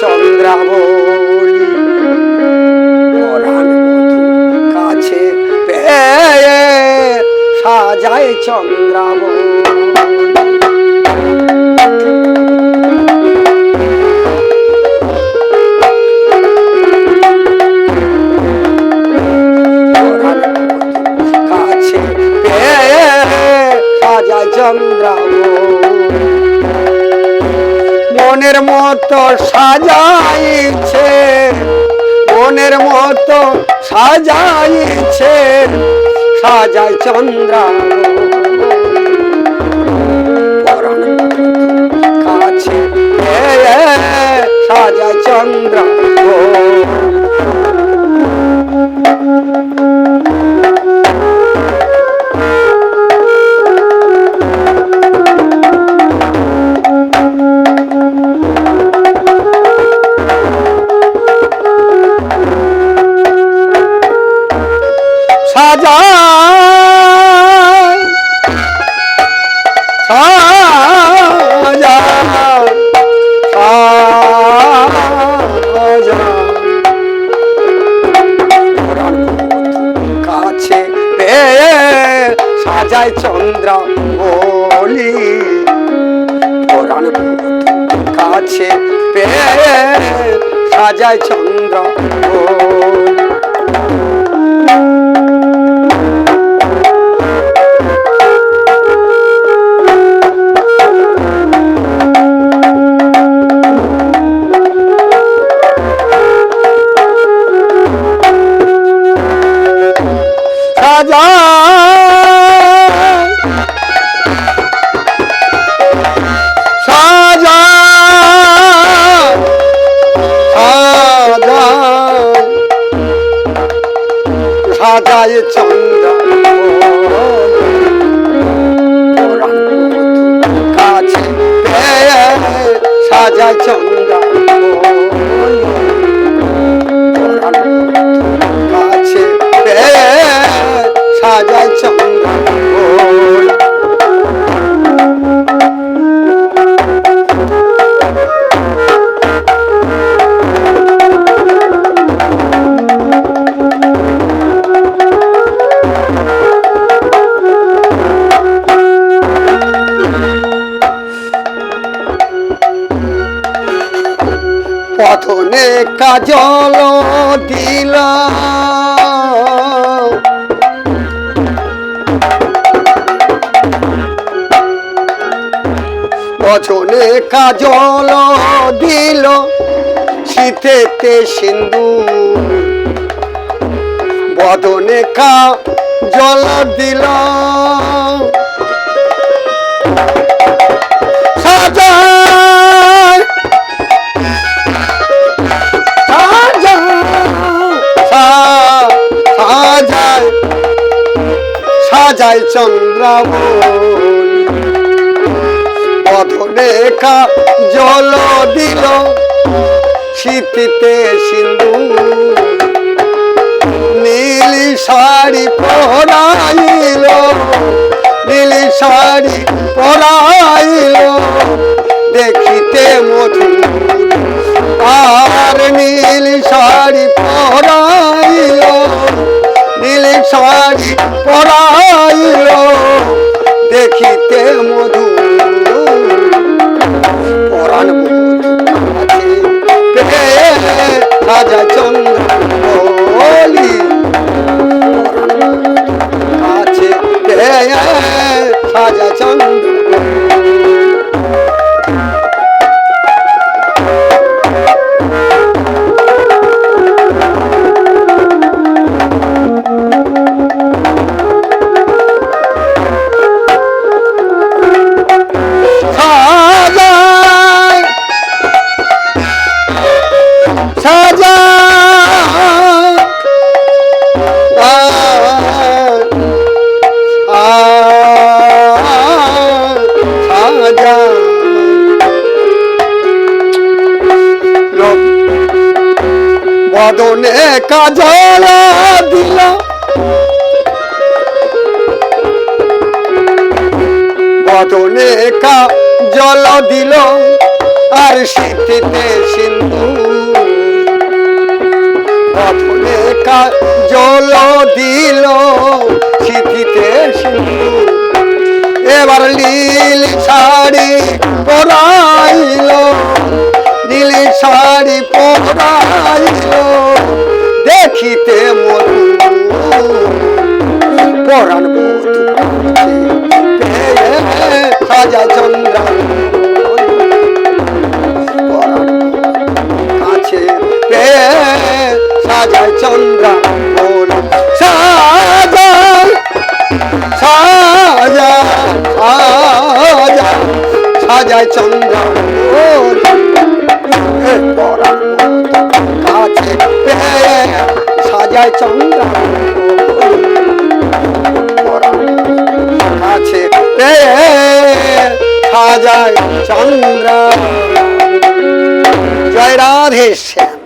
চন্দ্রাবলী। কাছে সাজায় চন্দ্রাবলী। মতো সাজাইছে বনের মতো সাজাইছে সাজাই চন্দ্র। সাজা চন্দ্র। পেয়ে সাজায় চন্দ্র। বলি সাজায় চন্দ্র কাছে কাজল দিল। পছনে কাজল দিল শীতেতে সিন্ধু বদনে কা জল দিল। সাজায় চন্দ্রাবলী পথনে জল দিল শীতিতে সিন্ধু নীলি শাড়ি পরাইল, নীলি শাড়ি পরাইল। দেখিতে মধু রাজা চন্দ্র সাজায় বদনে কাজল দিল। বদনে কা জল দিল। আর শীতিতে সিন্ধু পথনে জল দিল শীতিতে সিন্ধু এবার নীল শাড়ি পরাইল। নীল শাড়ি পরাইল। দেখিতে মধু। পরাণ বধূ সাজা চন্দ্র কাছে সাজায় চন্দ্র সাজায় সাজা সাজা সাজায় চন্দ্র পেয়ে সাজায় চন্দ্র। কাছে চন্দ্র। জয় রাধে শ্যাম।